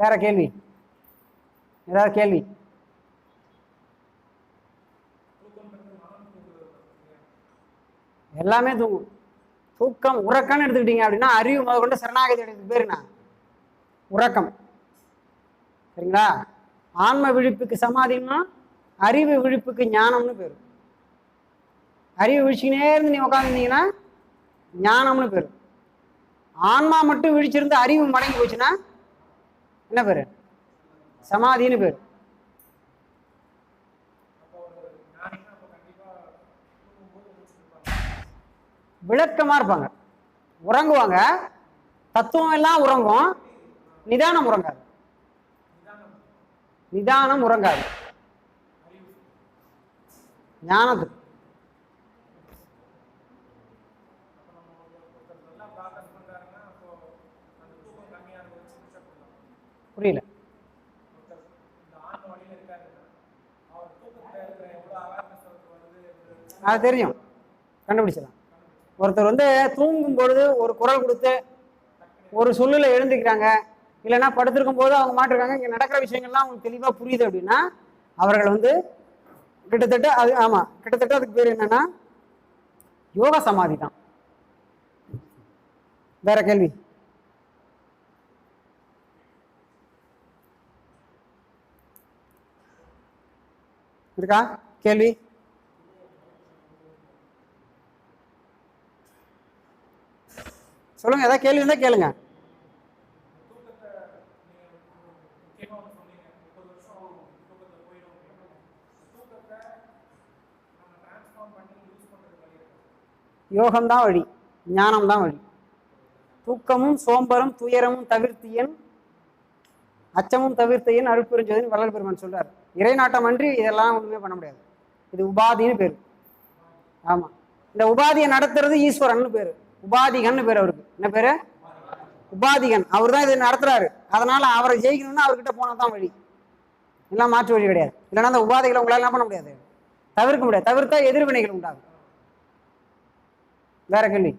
வேற கேள்வி? ஏதாவது கேள்வி? எல்லாமே தூங்கும் தூக்கம் உறக்கம்னு எடுத்துக்கிட்டீங்க அப்படின்னா அறிவு முத கொண்டு சரணாகதி அடைந்தது பேர் உறக்கம். சரிங்களா? ஆன்ம விழிப்புக்கு சமாதின்னா அறிவு விழிப்புக்கு ஞானம்னு பேர். அறிவு விழிச்சுக்கினே இருந்து நீ உட்காந்துருந்தீங்கன்னா ஞானம்னு பேர். ஆன்மா மட்டும் விழிச்சிருந்து அறிவு மடங்கி போச்சுன்னா என்ன பேர்? சமாதின்னு பேர். விளக்கமா இருப்பாங்க. உறங்குவாங்க. தத்துவம் எல்லாம் உறங்கும். நிதானம் உறங்காது. நிதானம் உறங்காது. ஞானத்துக்கு. புரியல. அது தெரியும். கண்டுபிடிச்சிடலாம். ஒருத்தர் வந்து தூங்கும் பொழுது ஒரு குரல் கொடுத்து ஒரு சொல்லுல எழுந்துக்கிறாங்க. இல்லைன்னா படுத்திருக்கும் போது அவங்க மாட்டிருக்காங்க. இங்கே நடக்கிற விஷயங்கள்லாம் அவங்களுக்கு தெளிவாக புரியுது அப்படின்னா அவர்கள் வந்து கிட்டத்தட்ட அது ஆமாம் கிட்டத்தட்ட அதுக்கு பேர் என்னன்னா யோக சமாதி தான் வேற கேள்வி? இருக்கா? கேள்வி? சொல்லுங்க ஏதாவது கேள்வி இருந்தா கேளுங்க. யோகம்தான் வழி ஞானம்தான் வழி. தூக்கமும் சோம்பரும் துயரமும் தவிர்த்தியன் அச்சமும் தவிர்த்தையன் அருட்பெருஞ்சோதின்னு வள்ளல் பெருமான் சொல்றார். இறைநாட்டம் அன்றி இதெல்லாம் ஒன்றுமே பண்ண முடியாது. இது உபாதின்னு பேர். ஆமாம் இந்த உபாதியை நடத்துறது ஈஸ்வரன்னு பேர். உபாதிகன்னு பேர் அவருக்கு. என்ன பேர்? உபாதிகன். அவர் தான் இதை நடத்துறாரு. அதனால அவரை ஜெயிக்கணும்னா அவர்கிட்ட போனால் தான் வழி. எல்லாம் மாற்று வழி கிடையாது. இல்லைன்னா அந்த உபாதைகளை உங்களால் என்ன பண்ண முடியாது. தவிர்க்க முடியாது. தவிர்த்தா எதிர்வினைகள் உண்டாகும். வேற கேள்வி?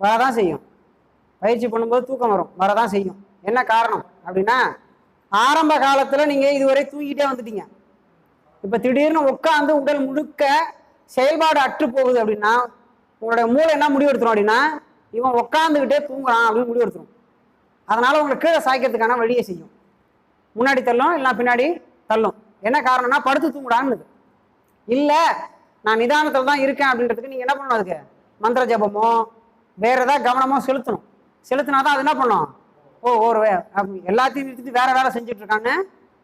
வரதான் செய்யும். பயிற்சி பண்ணும்போது தூக்கம் வரும். வரதான் செய்யும். என்ன காரணம்? அப்படின்னா ஆரம்ப காலத்தில் நீங்கள் இதுவரை தூங்கிட்டே வந்துட்டீங்க. இப்போ திடீர்னு உட்காந்து உடல் முழுக்க செயல்பாடு அற்று போகுது அப்படின்னா உங்களோட மூளை என்ன முடிவெடுத்துரும் அப்படின்னா இவன் உட்காந்துக்கிட்டே தூங்குறான் அப்படின்னு முடிவெடுத்துரும் அதனால் உங்களை கீழே சாய்க்கிறதுக்கான வழியை செய்யும். முன்னாடி தள்ளும் இல்லை பின்னாடி தள்ளும். என்ன காரணம்னா படுத்து தூங்குடான்னு இல்லை நான் நிதானத்தில் தான் இருக்கேன் அப்படின்றதுக்கு நீங்கள் என்ன பண்ணணும் அதுக்கு? மந்திர ஜபமோ வேறு ஏதாவது கவனமோ செலுத்தணும். செலுத்தினா தான் அது என்ன பண்ணும்? ஓ ஒரு அப்படி எல்லாத்தையும் நிறுத்திட்டு வேற வேலை செஞ்சுட்டு இருக்கான்னு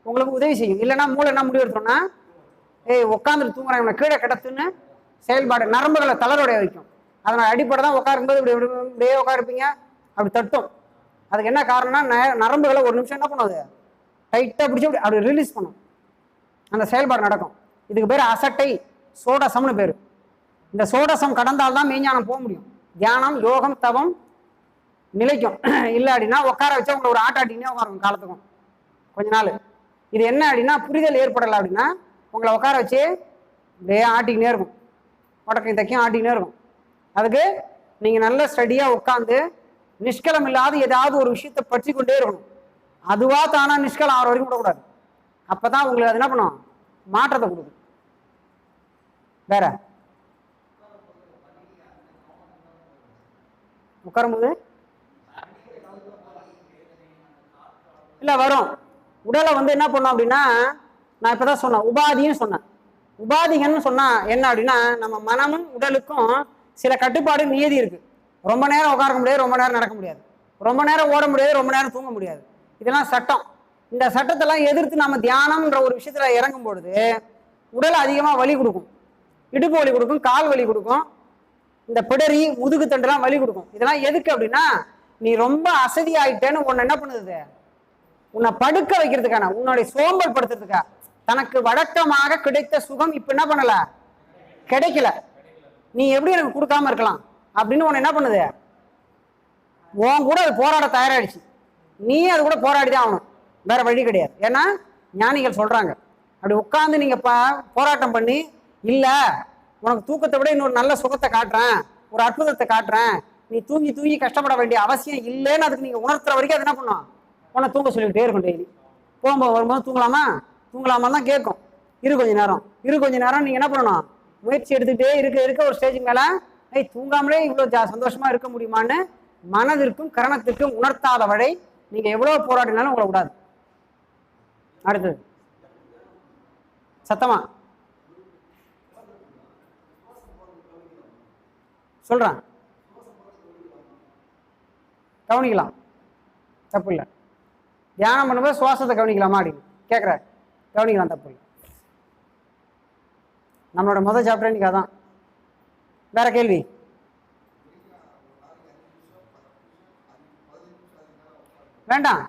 உங்களுக்கு உதவி செய்யும். இல்லைன்னா மூளை என்ன முடிவு எடுத்தோம்னா ஏய் உட்காந்துட்டு தூங்குறாங்க கீழே கிடத்துன்னு செயல்பாடு நரம்புகளை தளரோடைய வைக்கும். அதனால் அடிப்படை தான் உட்காரும்போது இப்படி இப்படி இப்படியே உட்காருப்பீங்க. அப்படி தட்டும். அதுக்கு என்ன காரணம்னா ந- நரம்புகளை ஒரு நிமிஷம் என்ன பண்ணும் அது? டைட்டாக பிடிச்சி அப்படி அப்படி ரிலீஸ் பண்ணும். அந்த செயல்பாடு நடக்கும். இதுக்கு பேர் அசட்டை சோடசம்னு பேர். இந்த சோடசம் கடந்தால் தான் மெய்ஞானம் போக முடியும். தியானம் யோகம் தவம் நிலைக்கும். இல்லை அப்படின்னா உட்கார வச்சா உங்களை ஒரு ஆட்டாட்டினே உட்காரும் காலத்துக்கும். கொஞ்ச நாள். இது என்ன அப்படின்னா புரிதல் ஏற்படலை அப்படின்னா உங்களை உட்கார வச்சு அப்படியே ஆட்டிக்கினே இருக்கும். உடக்கையும் தைக்கும் ஆட்டிக்கினே இருக்கும். அதுக்கு நீங்கள் நல்ல ஸ்டடியாக உட்காந்து நிஷ்கலம் இல்லாத ஏதாவது ஒரு விஷயத்தை பற்றி கொண்டே இருக்கணும். அதுவாக தானாக நிஷ்கலம் ஆகிற வரைக்கும் விடக்கூடாது. அப்போ தான் உங்களுக்கு அது என்ன பண்ணும்? மாற்றத்தை கொடுக்கும். வேற? உட்காரும்போது இல்லை வரும். உடலை வந்து என்ன பண்ணும் அப்படின்னா நான் இப்போ தான் சொன்னேன் உபாதின்னு சொன்னேன். உபாதிகன்னு சொன்னால் என்ன அப்படின்னா நம்ம மனமும் உடலுக்கும் சில கட்டுப்பாடு நியதி இருக்குது ரொம்ப நேரம் உட்கார முடியாது ரொம்ப நேரம் நடக்க முடியாது. ரொம்ப நேரம் ஓட முடியாது ரொம்ப நேரம் தூங்க முடியாது. இதெல்லாம் சட்டம். இந்த சட்டத்தெல்லாம் எதிர்த்து நம்ம தியானம்ன்ற ஒரு விஷயத்தில் இறங்கும் பொழுது உடல் அதிகமாக வலி கொடுக்கும். இடுப்பு வலி கொடுக்கும் கால் வலி கொடுக்கும் இந்த பிடரி முதுகு தண்டுலாம் வலி கொடுக்கும். இதெல்லாம் எதுக்கு அப்படின்னா நீ ரொம்ப அசதி ஆயிட்டேன்னு உன்னை என்ன பண்ணுது? உன்னை படுக்க வைக்கிறதுக்கான உன்னுடைய சோம்பல் படுத்துறதுக்கா தனக்கு வழக்கமாக கிடைத்த சுகம் இப்ப என்ன பண்ணல? கிடைக்கல. நீ எப்படி எனக்கு கொடுக்காம இருக்கலாம்? அப்படின்னு உன்னை என்ன பண்ணுது? உன் கூட அது போராட தயாராகிடுச்சு நீ அது கூட போராடி தான் ஆகணும். வேற வழி கிடையாது. ஏன்னா ஞானிகள் சொல்றாங்க. அப்படி உட்காந்து நீங்க போராட்டம் பண்ணி இல்ல உனக்கு தூக்கத்தை விட இன்னொரு நல்ல சுகத்தை காட்டுறேன். ஒரு அற்புதத்தை காட்டுறேன். நீ தூங்கி தூங்கி கஷ்டப்பட வேண்டிய அவசியம் இல்லைன்னு அதுக்கு நீங்க உணர்த்துற வரைக்கும் அது என்ன பண்ணும்? உன்னை தூங்க சொல்லிக்கிட்டே இருக்கும் டெய்லி போகும்போது வரும்போது தூங்கலாமா? தூங்கலாமா தான் கேட்கும். இரு கொஞ்ச நேரம். இரு கொஞ்ச நேரம் நீங்கள் என்ன பண்ணணும்? முயற்சி எடுத்துக்கிட்டே இருக்க இருக்க ஒரு ஸ்டேஜுக்கு மேலே ஐய் தூங்காமலே இவ்வளோ ஜா சந்தோஷமா இருக்க முடியுமான்னு மனதிற்கும் கரணத்திற்கும் உணர்த்தாத வழி நீங்கள் எவ்வளோ போராடினாலும் உங்களை விடாது. அடுத்தது. சத்தமா? சொல்கிறேன் கவனிக்கலாம். தப்பு இல்லை. தியானம் பண்ணும்போது சுவாசத்தை கவனிக்கலாமா அப்படின்னு கேட்குற கவனிக்கலாம் தப்பு நம்மளோட முதல் சாப்டர் இன்னைக்கு அதான். வேற கேள்வி? வேண்டாம்.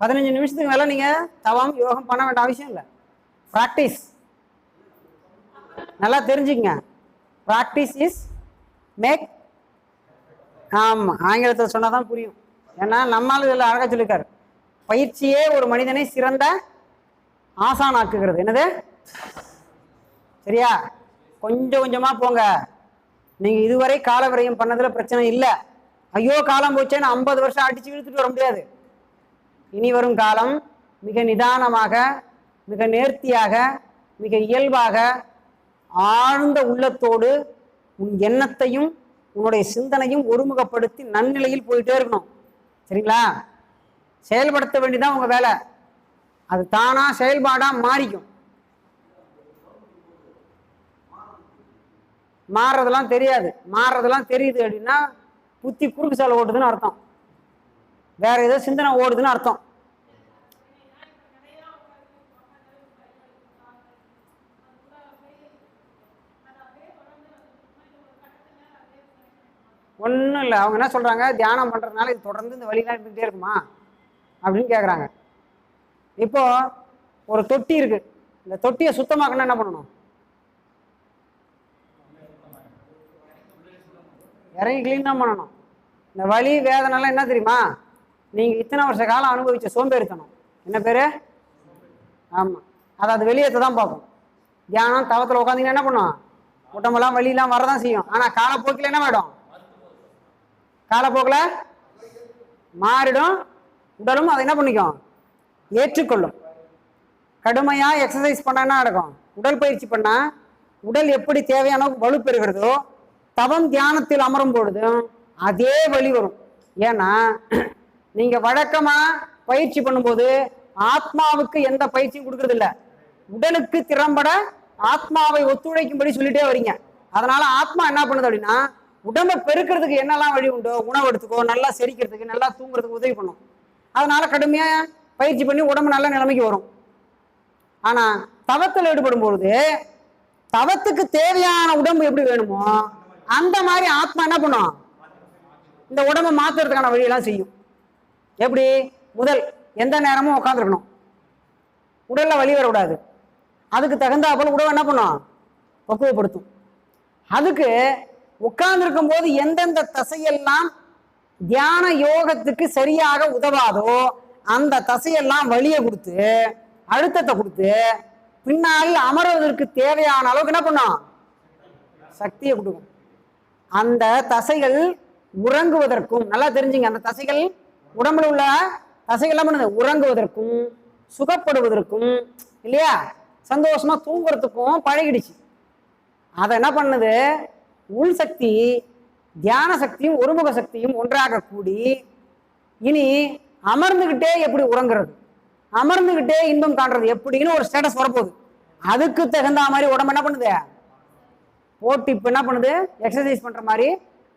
பதினஞ்சு நிமிஷத்துக்கு மேலே நீங்க தவம் யோகம் பண்ண வேண்டிய அவசியம் இல்லை. ப்ராக்டிஸ் நல்லா தெரிஞ்சுக்கங்க. ப்ராக்டிஸ் இஸ் மேக் ஆமாம் ஆங்கிலத்தில் சொன்னால் தான் புரியும். ஏன்னா நம்மால் இதில் அழகாக சொல்லியிருக்காரு பயிற்சியே ஒரு மனிதனை சிறந்த ஆசானாக்குகிறது. என்னது? சரியா? கொஞ்சம் கொஞ்சமாக போங்க. நீங்கள் இதுவரை கால விரயம் பண்ணதில் பிரச்சனை இல்லை. ஐயோ காலம் போச்சேன்னு ஐம்பது வருஷம் அடித்து இழுத்துட்டு வர முடியாது. இனி வரும் காலம் மிக நிதானமாக மிக நேர்த்தியாக மிக இயல்பாக ஆழ்ந்த உள்ளத்தோடு உன் எண்ணத்தையும் உன்னுடைய சிந்தனையும் ஒருமுகப்படுத்தி நன்னிலையில் போயிட்டே இருக்கணும். சரிங்களா? செயல்படுத்த வேண்டியதான் உங்க வேலை. அது தானா செயல்பாடா மாறிக்கும். மாறுறதெல்லாம் தெரியாது. மாறுறதெல்லாம் தெரியுது அப்படின்னா புத்தி குறுக்கு சாலை ஓடுதுன்னு அர்த்தம். வேற ஏதோ சிந்தனை ஓடுதுன்னு அர்த்தம். ஒன்றும் இல்லை. அவங்க என்ன சொல்றாங்க? தியானம் பண்றதுனால இது தொடர்ந்து இந்த வழிலாம் இருந்துகிட்டே இருக்குமா? அப்படின்னு கேட்குறாங்க இப்போ ஒரு தொட்டி இருக்கு. இந்த தொட்டியை சுத்தமாக்கணும் என்ன பண்ணணும்? இறங்கி க்ளீன் தான் பண்ணணும். இந்த வலி வேதனைலாம் என்ன தெரியுமா? நீங்க இத்தனை வருஷ காலம் அனுபவிச்ச சோம்பேறித்தனம். என்ன பேரு? ஆமா. அதை அது வெளியேற்ற தான் பார்க்கும் தியானம் தவத்தில் உட்காந்தீங்கன்னா என்ன பண்ணும்? உடம்பெல்லாம் வலியெல்லாம் வரதான் செய்யும். ஆனால் காலப்போக்கில் என்ன ஆயிடும் காலப்போக்கில் மாறிடும். உடலும் அதை என்ன பண்ணிக்கும்? ஏற்றுக்கொள்ளும். கடுமையாக எக்ஸசைஸ் பண்ணனா நடக்கும்? உடல் பயிற்சி பண்ணால் உடல் எப்படி தேவையான வலு பெறுகிறதோ தவம் தியானத்தில் அமரும் பொழுதும் அதே வழி வரும். ஏன்னா நீங்கள் வழக்கமாக பயிற்சி பண்ணும்போது ஆத்மாவுக்கு எந்த பயிற்சியும் கொடுக்கறதில்ல. உடலுக்கு திறம்பட ஆத்மாவை ஒத்துழைக்கும்படி சொல்லிட்டே வரீங்க. அதனால ஆத்மா என்ன பண்ணுது அப்படின்னா உடம்பை பெருக்கிறதுக்கு என்னெல்லாம் வழி உண்டோ உணவு எடுத்துக்கோ நல்லா செரிக்கிறதுக்கு நல்லா தூங்குறதுக்கு உதவி பண்ணும். அதனால் கடுமையாக பயிற்சி பண்ணி உடம்பு நல்ல நிலைமைக்கு வரும். ஆனால் தவத்தில் ஈடுபடும் பொழுது தவத்துக்கு தேவையான உடம்பு எப்படி வேணுமோ அந்த மாதிரி ஆத்மா என்ன பண்ணும்? இந்த உடம்பை மாற்றுறதுக்கான வழியெல்லாம் செய்யும். எப்படி? முதல் எந்த நேரமும் உட்காந்துருக்கணும் உடலில் வலி வரக்கூடாது. அதுக்கு தகுந்தாப்புல உடம்பு என்ன பண்ணும்? பக்குவப்படுத்தும். அதுக்கு உட்கார்ந்துருக்கும் போது எந்தெந்த தசையெல்லாம் தியான யோகத்துக்கு சரியாக உதவாதோ அந்த தசையெல்லாம் வலியை கொடுத்து அழுத்தத்தை கொடுத்து பின்னால் அமர்வதற்கு தேவையான அளவுக்கு என்ன பண்ணும்? சக்தியை கொடுக்கும். அந்த தசைகள் உறங்குவதற்கும் நல்லா தெரிஞ்சுங்க அந்த தசைகள் உடம்புல உள்ள தசைகள் பண்ணுது. உறங்குவதற்கும் சுகப்படுவதற்கும் இல்லையா? சந்தோஷமா தூங்குறதுக்கும் பழகிடுச்சு. அதை என்ன பண்ணுது? உள் சக்தி தியான சக்தியும் ஒருமுக சக்தியும் ஒன்றாக கூடி இனி அமர்ந்துகிட்டே எப்படி உறங்குறது? அமர்ந்துகிட்டே இன்பம் காண்றது எப்படின்னு ஒரு ஸ்டேட்டஸ் வரப்போகுது. அதுக்கு தகுந்த மாதிரி உடம்பு என்ன பண்ணுது? போட்டு இப்போ என்ன பண்ணுது? எக்ஸசைஸ் பண்ணுற மாதிரி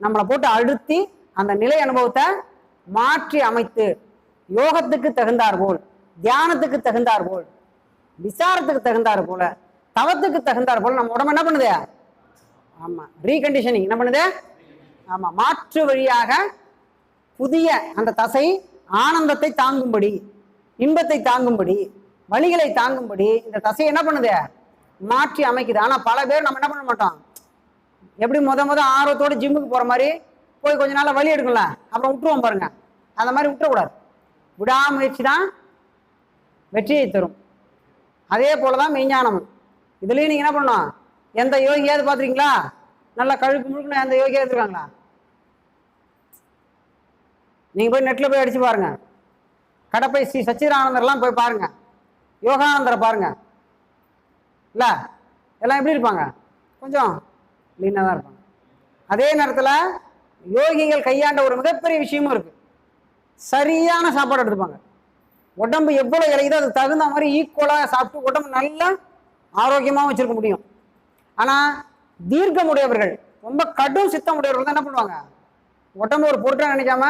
நம்மளை போட்டு அழுத்தி அந்த நிலை அனுபவத்தை மாற்றி அமைத்து யோகத்துக்கு தகுந்தார் போல் தியானத்துக்கு தகுந்தார் போல் விசாரத்துக்கு தகுந்தார் போல தவத்துக்கு தகுந்தார் போல் நம்ம உடம்பு என்ன பண்ணுது? ஆமாம் ரீகண்டிஷனிங் என்ன பண்ணுது? ஆமா மாற்று வழியாக புதிய அந்த தசை ஆனந்தத்தை தாங்கும்படி இன்பத்தை தாங்கும்படி வலிகளை தாங்கும்படி இந்த தசை என்ன பண்ணுது? மாற்றி அமைக்குது. ஆனா பல பேர் நம்ம என்ன பண்ண மாட்டோம்? எப்படி முத முத ஆர்வத்தோட ஜிம்முக்கு போற மாதிரி போய் கொஞ்ச நாள் வலி எடுக்கல அப்புறம் விட்டுருவோம் பாருங்க. அந்த மாதிரி விட்டுறக்கூடாது. விடாமுயற்சி தான் வெற்றியை தரும். அதே போலதான் மெய்ஞானமும் இதுலேயும் நீங்கள் என்ன பண்ணணும்? எந்த யோகியாவது பார்த்துருக்கீங்களா? நல்லா கழுக்கு முழுக்கணும். எந்த யோகியாவது இருக்காங்களா நீங்கள் போய் நெட்டில் போய் அடித்து பாருங்கள் கடப்பை ஸ்ரீ சச்சிதானந்தர்லாம் போய் பாருங்கள் யோகானந்தரை பாருங்கள் இல்லை? எல்லாம் எப்படி இருப்பாங்க? கொஞ்சம் லீனாக தான் இருப்பாங்க. அதே நேரத்தில் யோகிகள் கையாண்ட ஒரு மிகப்பெரிய விஷயமும் இருக்குது சரியான சாப்பாடு எடுத்துப்பாங்க. உடம்பு எவ்வளோ இலையுதோ அதுக்கு தகுந்த மாதிரி ஈக்குவலாக சாப்பிட்டு உடம்பு நல்லா ஆரோக்கியமாகவும் வச்சுருக்க முடியும். ஆனால் தீர்க்கமுடையவர்கள் ரொம்ப கடும் சித்தம் உடையவர்கள் தான் என்ன பண்ணுவாங்க? உடம்பு ஒரு பொருட்டாக நினைக்காம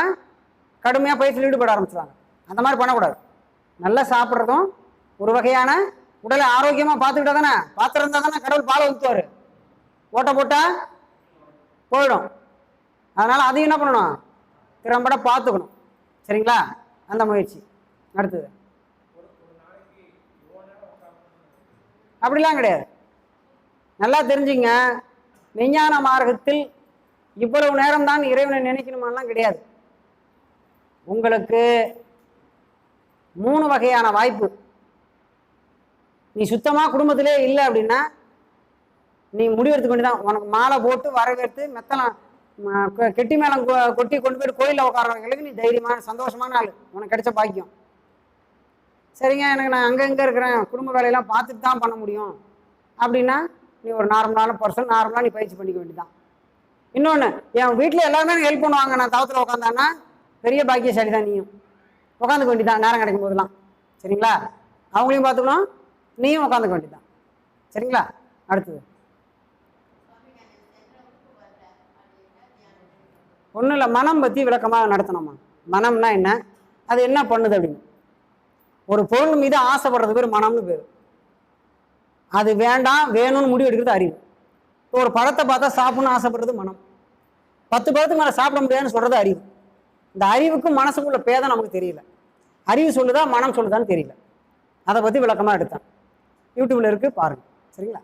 கடுமையாக பயிற்சியில் ஈடுபட ஆரம்பிச்சிடுவாங்க அந்த மாதிரி பண்ணக்கூடாது. நல்லா சாப்பிட்றதும் ஒரு வகையான உடலை ஆரோக்கியமாக பார்த்துக்கிட்டா தானே? பார்த்துருந்தா தானே கடவுள் பால் ஊற்றுவார் ஓட்ட போட்டால் போயிடும். அதனால் அதையும் என்ன பண்ணணும்? திறம்பட பார்த்துக்கணும். சரிங்களா? அந்த முயற்சி. அடுத்தது. அப்படிலாம் கிடையாது. நல்லா தெரிஞ்சுங்க. விஞ்ஞான மார்க்கத்தில் இவ்வளவு நேரம் தான் இறைவனை நினைக்கணுமாலாம் கிடையாது. உங்களுக்கு மூணு வகையான வாய்ப்பு. நீ சுத்தமாக குடும்பத்திலே இல்லை அப்படின்னா நீ முடிவெடுத்துக்க வேண்டியதான் உனக்கு மாலை போட்டு வரவேற்று மெத்தலாம் கெட்டி மேலம் கொ- கொட்டி கொண்டு போய் கோயிலில் உட்காரவங்களுக்கு நீ தைரியமான சந்தோஷமான ஆள். உனக்கு கிடைச்ச பாக்கியம். சரிங்க எனக்கு நான் அங்கே இங்கே இருக்கிறேன். குடும்ப வேலையெல்லாம் பார்த்துட்டு தான் பண்ண முடியும். அப்படின்னா நீ ஒரு நார்மலான பர்சன் நார்மலாக நீ பயிற்சி பண்ணிக்க வேண்டியதான் இன்னொன்று என் வீட்டில் எல்லாருமே எனக்கு ஹெல்ப் பண்ணுவாங்க. நான் தவத்தில் உட்காந்தான்னா பெரிய பாக்கியசாலி தான் நீயும். உட்காந்துக்க வேண்டிதான் நேரம் கிடைக்கும் போதெல்லாம். சரிங்களா? அவங்களையும் பார்த்துக்கணும் நீயும் உட்காந்துக்க வேண்டிதான் சரிங்களா? அடுத்தது. ஒன்றும் இல்லை மனம் பற்றி விளக்கமாக நடத்தணுமா? மனம்னா என்ன? அது என்ன பண்ணுது அப்படின்னு. ஒரு பொருள் மீது ஆசைப்படுறது பேர் மனம்னு பேர். அது வேண்டாம் வேணும்னு முடிவு எடுக்கிறது அறிவு. இப்போ ஒரு பழத்தை பார்த்தா சாப்பிடணும்னு ஆசைப்படுறது மனம். பத்து பழத்துக்கு மேலே சாப்பிட முடியாதுன்னு சொல்கிறது அறிவு. இந்த அறிவுக்கும் மனசுக்குள்ள பேதம் நமக்கு தெரியல. அறிவு சொல்லுதா மனம் சொல்லுதான்னு தெரியல. அதை பற்றி விளக்கமாக எடுத்தேன். யூடியூப்ல இருக்கு பாருங்க. சரிங்களா?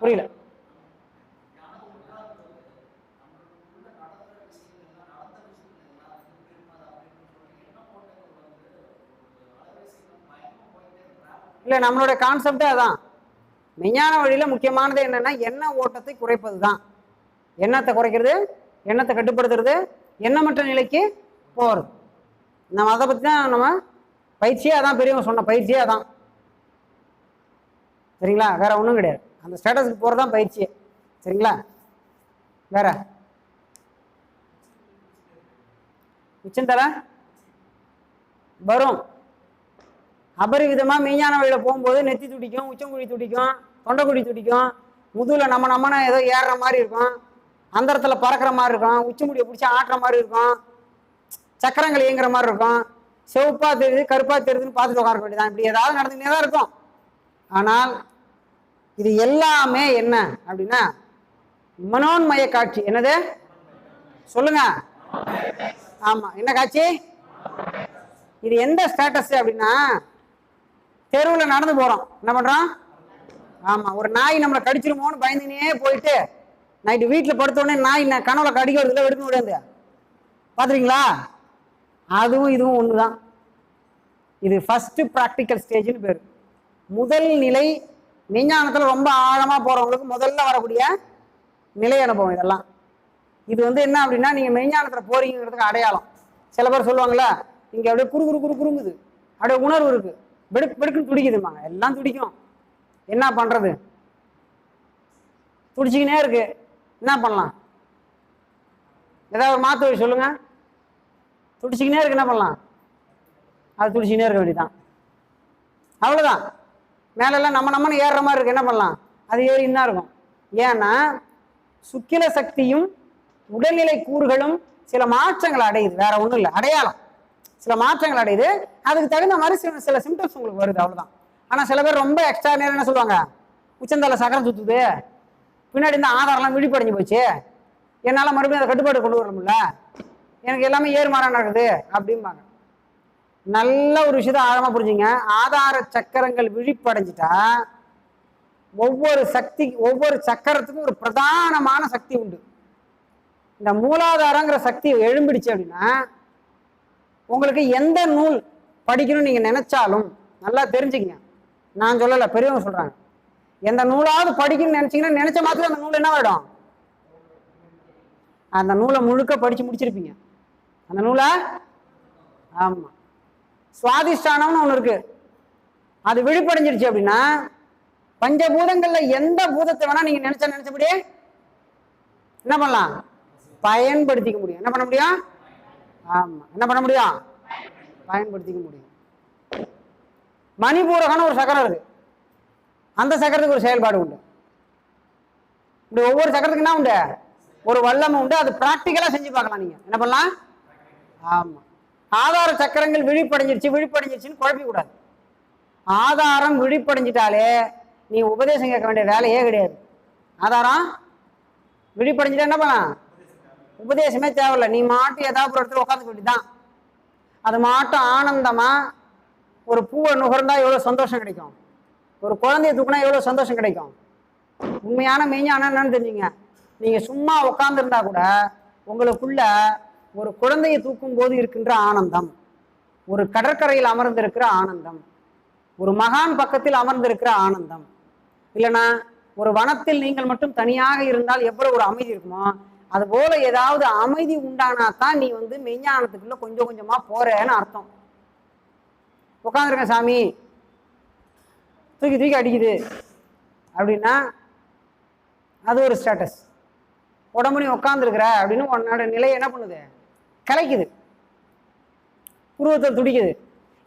புரியல? இல்லை நம்மளுடைய கான்செப்டே அதான். விஞ்ஞான வழியில் முக்கியமானது என்னன்னா எண்ண ஓட்டத்தை குறைப்பது தான் எண்ணத்தை குறைக்கிறது எண்ணத்தை கட்டுப்படுத்துறது எண்ணமற்ற நிலைக்கு போகிறது நம்ம அதை பற்றி தான் நம்ம பயிற்சியே அதான் பெரியவங்க சொன்ன பயிற்சியே அதான். சரிங்களா? வேற ஒன்றும் கிடையாது. அந்த ஸ்டேட்டஸுக்கு போகிறது தான் பயிற்சியே சரிங்களா? வேற? உச்சந்தலை வரும். அபரிவிதமாக மெய்ஞான வழியில் போகும்போது நெத்தி துடிக்கும் உச்சங்குழி துடிக்கும் தொண்டைக்குழி துடிக்கும். முதுகில் நம்ம நம்மனா ஏதோ ஏறுற மாதிரி இருக்கும். அந்தரத்தில் பறக்கிற மாதிரி இருக்கும். உச்சி முடியை பிடிச்சி ஆட்டுற மாதிரி இருக்கும். சக்கரங்கள் இயங்குற மாதிரி இருக்கும். செவப்பாக தெரியுது கருப்பாக தெரியுதுன்னு பார்த்துட்டு உட்கார வேண்டியதான் இப்படி ஏதாவது நடந்துக்கிட்டே தான் இருக்கும். ஆனால் இது எல்லாமே என்ன அப்படின்னா மனோன்மய காட்சி. என்னது? சொல்லுங்க. ஆமா. என்ன காட்சி? இது எந்த ஸ்டேட்டஸ் அப்படின்னா தெருவில் நடந்து போறோம். என்ன பண்றோம்? ஆமா. ஒரு நாய் நம்மளை கடிச்சிருமோன்னு பயந்துனே போயிட்டு நைட்டு வீட்டில் படுத்தோடனே நாய் ந- கனவுல கடிக்க வருதுல எடுக்க முடியாது பார்த்துறீங்களா அதுவும் இதுவும் ஒன்று தான் இது ஃபஸ்ட்டு ப்ராக்டிக்கல் ஸ்டேஜ்னு பேர். முதல் நிலை விஞ்ஞானத்தில் ரொம்ப ஆழமாக போகிறவங்களுக்கு முதல்ல வரக்கூடிய நிலை அனுபவம் இதெல்லாம். இது வந்து என்ன அப்படின்னா நீங்கள் மெய்ஞானத்தில் போறீங்கிறதுக்கு அடையாளம். சில பேர் சொல்லுவாங்களே இங்கே அப்படியே குறு குறு குறு குறுங்குது. அப்படியே உணர்வு இருக்குது பெடுக்கு பெடுக்குன்னு துடிக்குதுமாங்க எல்லாம் துடிக்கும். என்ன பண்ணுறது துடிச்சிக்கினே இருக்குது என்ன பண்ணலாம்? ஏதாவது ஒரு மாற்று வழி சொல்லுங்க. துடிச்சிக்கினே இருக்கு என்ன பண்ணலாம்? அது துடிச்சிக்கினே இருக்க வேண்டியதான் அவ்வளோதான் மேலெல்லாம் நம்ம நம்மன்னு ஏறுற மாதிரி இருக்கு என்ன பண்ணலாம்? அது ஏறின்னு தான் இருக்கும். ஏன்னா சுக்கில சக்தியும் உடல்நிலை கூறுகளும் சில மாற்றங்கள் அடையுது. வேற ஒன்றும் இல்லை அடையாளம். சில மாற்றங்கள் அடையுது. அதுக்கு தகுந்த மாதிரி சில சில சிம்டம்ஸ் உங்களுக்கு வருது அவ்வளோதான் ஆனால் சில பேர் ரொம்ப எக்ஸ்ட்ரா நேரம் என்ன சொல்லுவாங்க? உச்சந்தால சக்கரம் சுற்றுது பின்னாடி இந்த ஆதாரம்லாம் விழிப்படைஞ்சு போச்சு. என்னால் மறுபடியும் அதை கட்டுப்பாடு கொண்டு வர முடியல எனக்கு எல்லாமே ஏறுமாறா நடக்குது அப்படிம்பாங்க. நல்ல ஒரு விஷயத்த ஆழமாக புரிஞ்சுங்க. ஆதார சக்கரங்கள் விழிப்படைஞ்சிட்டா ஒவ்வொரு சக்தி ஒவ்வொரு சக்கரத்துக்கும் ஒரு பிரதானமான சக்தி உண்டு. இந்த மூலாதாரங்கிற சக்தி எழும்பிடுச்சு அப்படின்னா உங்களுக்கு எந்த நூல் படிக்கணும்னு நீங்கள் நினச்சாலும் நல்லா தெரிஞ்சுக்கங்க. நான் சொல்லலை பெரியவங்க சொல்கிறாங்க எந்த நூலாவது படிக்கணும்னு நினைச்சீங்கன்னா நினைச்ச மாத்திரம் அந்த நூல் என்ன ஆகிடும் அந்த நூலை முழுக்க படிச்சு முடிச்சிருப்பீங்க. அந்த நூலை? ஆமாம் சுவாதிஷ்டானம்னு ஒன்று இருக்கு. அது விழிப்படைஞ்சிருச்சு அப்படின்னா பஞ்சபூதங்கள்ல எந்த பூதத்தை வேணா நீங்க நினைச்ச நினைச்சபடியே என்ன பண்ணலாம்? பயன்படுத்திக்க முடியும். என்ன பண்ண முடியும்? ஆமா. என்ன பண்ண முடியும்? பயன்படுத்திக்க முடியும். மணிபூரகன்னு ஒரு சக்கரம் இருக்கு. அந்த சக்கரத்துக்கு ஒரு செயல்பாடு உண்டு. இப்படி ஒவ்வொரு சக்கரத்துக்கு என்ன உண்டு? ஒரு வல்லமை உண்டு. அது ப்ராக்டிக்கலாக செஞ்சு பார்க்கலாம் நீங்கள் என்ன பண்ணலாம்? ஆமாம் ஆதார சக்கரங்கள் விழிப்படைஞ்சிருச்சு விழிப்படைஞ்சிருச்சுன்னு குழப்பிக்க கூடாது. ஆதாரம் விழிப்படைஞ்சிட்டாலே நீ உபதேசம் கேட்க வேண்டிய வேலையே கிடையாது. ஆதாரம்? விழிப்படைஞ்சிட்டா என்ன பண்ணலாம்? உபதேசமே தேவையில்ல. நீ மாட்டு ஏதாவது ஒரு இடத்துல உட்காந்துக்க வேண்டியதுதான். அது மாட்டும் ஆனந்தமாக ஒரு பூவை நுகர்ந்தால் எவ்வளோ சந்தோஷம் கிடைக்கும். ஒரு குழந்தைய தூக்குனா எவ்வளோ சந்தோஷம் கிடைக்கும்? உண்மையான மெய்ஞானம் என்னன்னு தெரிஞ்சுங்க. நீங்கள் சும்மா உட்காந்துருந்தா கூட உங்களுக்குள்ள ஒரு குழந்தையை தூக்கும் போது இருக்கின்ற ஆனந்தம் ஒரு கடற்கரையில் அமர்ந்திருக்கிற ஆனந்தம் ஒரு மகான் பக்கத்தில் அமர்ந்திருக்கிற ஆனந்தம். இல்லைன்னா ஒரு வனத்தில் நீங்கள் மட்டும் தனியாக இருந்தால் எவ்வளவு ஒரு அமைதி இருக்குமோ? அது போல ஏதாவது அமைதி உண்டானா தான் நீ வந்து மெய்ஞானத்துக்குள்ள கொஞ்சம் கொஞ்சமா போறேன்னு அர்த்தம். உட்காந்துருக்கேன் சாமி. தூக்கி தூக்கி அடிக்குது. அப்படின்னா அது ஒரு ஸ்டேட்டஸ் உடம்பு நீ உட்காந்துருக்குற அப்படின்னு உன்னோட நிலையை என்ன பண்ணுது? கலைக்குது. புருவத்தில் துடிக்குது.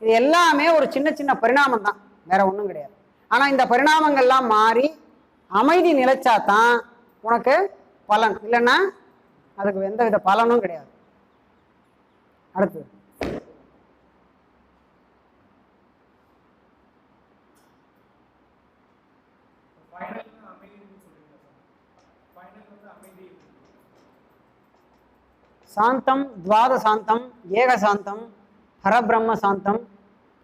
இது எல்லாமே ஒரு சின்ன சின்ன பரிணாமம் தான் வேற ஒன்றும் கிடையாது. ஆனால் இந்த பரிணாமங்கள்லாம் மாறி அமைதி நிலைச்சா தான் உனக்கு பலன். இல்லைன்னா அதுக்கு எந்த வித பலனும் கிடையாது. அடுத்தது. சாந்தம் துவாத சாந்தம் ஏக சாந்தம் பரபிரம்ம சாந்தம்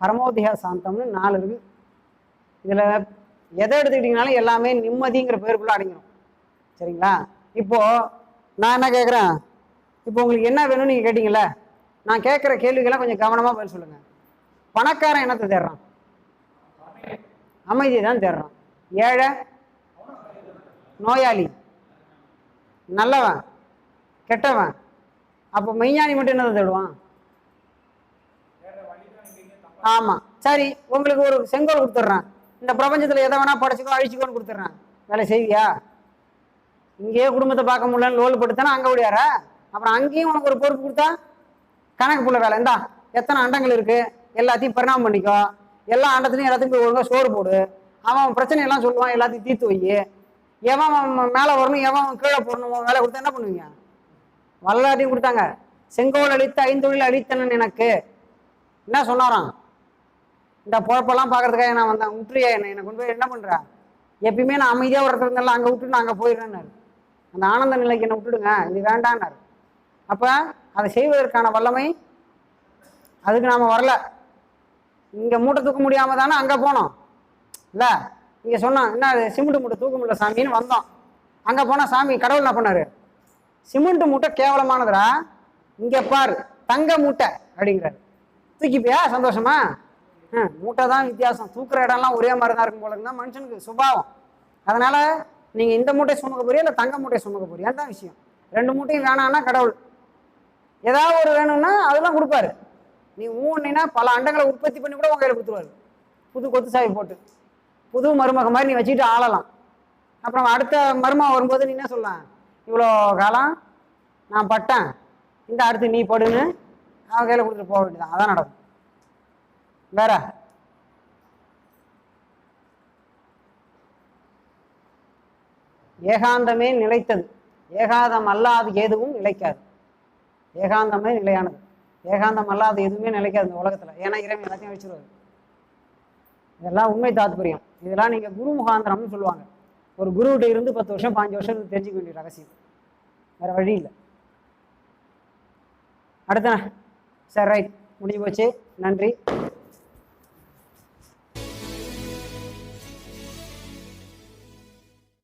பரமோதிக சாந்தம்னு நாலு இருக்கு. இதில் எதை எடுத்துக்கிட்டிங்கனாலும் எல்லாமே நிம்மதிங்கிற பேருக்குள்ள அடங்கிடும் சரிங்களா? இப்போ நான் என்ன கேட்குறேன் இப்போ உங்களுக்கு என்ன வேணும்னு நீங்கள் கேட்டீங்கல்ல நான் கேட்குற கேள்விக்கெல்லாம் கொஞ்சம் கவனமாக பதில் சொல்லுங்க. பணக்காரன் என்னத்தை தேடுறான்? அமைதியை தான் தேடுறான். ஏழை நோயாளி. நல்லவன் கெட்டவன். அப்போ மெய்ஞானி மட்டும் என்னதை தேடுவான்? ஆமாம் சரி உங்களுக்கு ஒரு செங்கோல் கொடுத்துட்றேன். இந்த பிரபஞ்சத்தில் எதை வேணால் படைச்சிக்கோ அழிச்சிக்கோன்னு கொடுத்துட்றேன். வேலை செய்வியா? இங்கேயே குடும்பத்தை பார்க்க முடியலன்னு லோல் படுத்தானா அங்கே ஓடியார? அப்புறம் அங்கேயும் உனக்கு ஒரு பொறுப்பு கொடுத்தா? கணக்கு புள்ள வேலை. இந்தா எத்தனை அண்டங்கள் இருக்குது எல்லாத்தையும் பரிணாமம் பண்ணிக்கோ. எல்லா அண்டத்துலையும் எல்லாத்துக்கும் ஒழுங்காக சோறு போடு. அவன் பிரச்சனை எல்லாம் சொல்லுவான் எல்லாத்தையும் தீர்த்து வையே எவன் மேலே வரணும் எவன் அவன் கீழே போடணும் வேலை கொடுத்தா என்ன பண்ணுவீங்க? வல்லாரையும் கொடுத்தாங்க. செங்கோல் அழித்த ஐந்தொழில் அழித்தனன் எனக்கு. என்ன சொன்னாராம்? இந்த பொழப்பெல்லாம் பார்க்கறதுக்காக நான் வந்தேன். விட்டுறியா என்ன என்னை கொண்டு போய் என்ன பண்ற? எப்பயுமே நான் அமைதியாக ஒரு இடத்துல இருந்தாலும் அங்கே விட்டுட்டு நான் அங்கே போயிடுறேன்னாரு. அந்த ஆனந்த நிலைக்கு என்னை விட்டுடுங்க இது வேண்டான்னாரு. அப்போ அதை செய்வதற்கான வல்லமை அதுக்கு நாம் வரல. இங்கே மூட்டை தூக்க முடியாமல் தானே அங்கே போனோம். இல்லை இங்கே சொன்னான் என்ன அது சிமெண்ட் மூட்டை தூக்க முடியல சாமின்னு வந்தோம் அங்கே போனால் சாமி கடவுள் என்ன பண்ணார்? சிமெண்ட் மூட்டை கேவலமானதுடா இங்கே பாரு தங்க மூட்டை அப்படிங்கிறாரு. தூக்கிப்பியா சந்தோஷமா? ம், மூட்டை தான் வித்தியாசம். தூக்குற இடம்லாம் ஒரே மாதிரி தான் இருக்கும் போல இருந்தா மனுஷனுக்கு சுபாவம். அதனால் நீங்கள் இந்த மூட்டை சுமக்க போறியா இல்லை தங்க மூட்டை சுமக்க போறியா? தான் விஷயம். ரெண்டு மூட்டையும் வேணான்னா கடவுள். ஏதாவது ஒரு வேணும்னா அதெல்லாம் கொடுப்பாரு. நீ ஊன்னா பல அண்டங்களை உற்பத்தி பண்ணி கூட உங்க கையில் கொடுத்துருவாரு. புது கொத்து சாவி போட்டு. புது மருமக மாதிரி நீ வச்சுக்கிட்டு ஆளலாம். அப்புறம் அடுத்த மருமகம் வரும்போது நீ என்ன சொல்லலாம்? இவ்வளோ காலம் நான் பட்டேன். இந்த அடுத்து நீ படுன்னு அவன் கையில் கொடுத்துட்டு போக வேண்டியதான் அதான் நடக்கும். வேற? ஏகாந்தமே நிலைத்தது. ஏகாந்தம் அல்லாது எதுவும் நிலைக்காது. ஏகாந்தமே நிலையானது. ஏகாந்தம் அல்லாத எதுவுமே நிலைக்காது இந்த உலகத்தில். ஏன்னா இறைவன் எல்லாத்தையும் வச்சுருவாரு இதெல்லாம் உண்மை தாத்பரியம். இதெல்லாம் நீங்க குரு முகாந்திரம்னு சொல்லுவாங்க. ஒரு குருகிட்ட இருந்து பத்து வருஷம் பாஞ்சு வருஷம் தெரிஞ்சுக்க வேண்டிய ரகசியம். வேற வழி இல்லை. அடுத்தண்ணா சரி ரைட் முடிஞ்சு போச்சு. நன்றி.